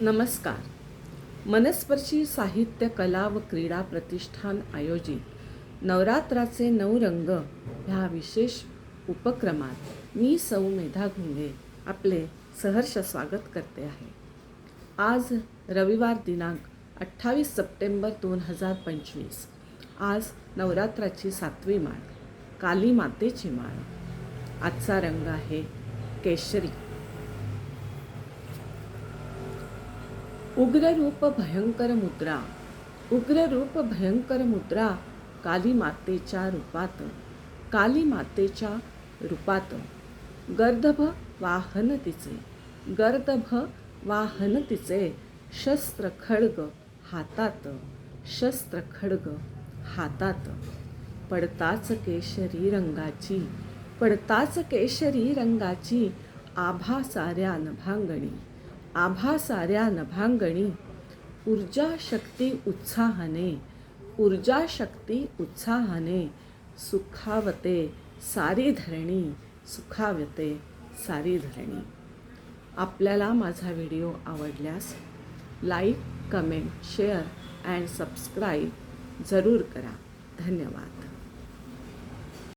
नमस्कार. मनस्पर्शी साहित्य कला व क्रीडा प्रतिष्ठान आयोजित नवरात्राचे नऊ रंग ह्या विशेष उपक्रमात मी सौ मेधा घुंगे आपले सहर्ष स्वागत करते आहे. आज रविवार दिनांक अठ्ठावीस सप्टेंबर दोन हजार पंचवीस. आज नवरात्राची सातवी माळ काली मातेची माळ. आजचा रंग आहे केशरी. उग्ररूप भयंकर मुद्रा उग्ररूप भयंकर मुद्रा काली मातेच्या रूपात. काली मातेच्या रूपात. गर्दभ वाहन तिचे गर्दभ वाहन तिचे शस्त्र खड्ग हातात. शस्त्र खड्ग हातात. पडताच केशरी रंगाची. पडताच केशरी रंगाची आभा साऱ्या नभांगणी आभा साऱ्या नभांगणी ऊर्जा शक्ती उत्साहाने ऊर्जा शक्ती उत्साहाने सुखावते सारी धरणी सुखावते सारी धरणी. आपल्याला माझा व्हिडिओ आवडल्यास like comment share and subscribe जरूर करा. धन्यवाद.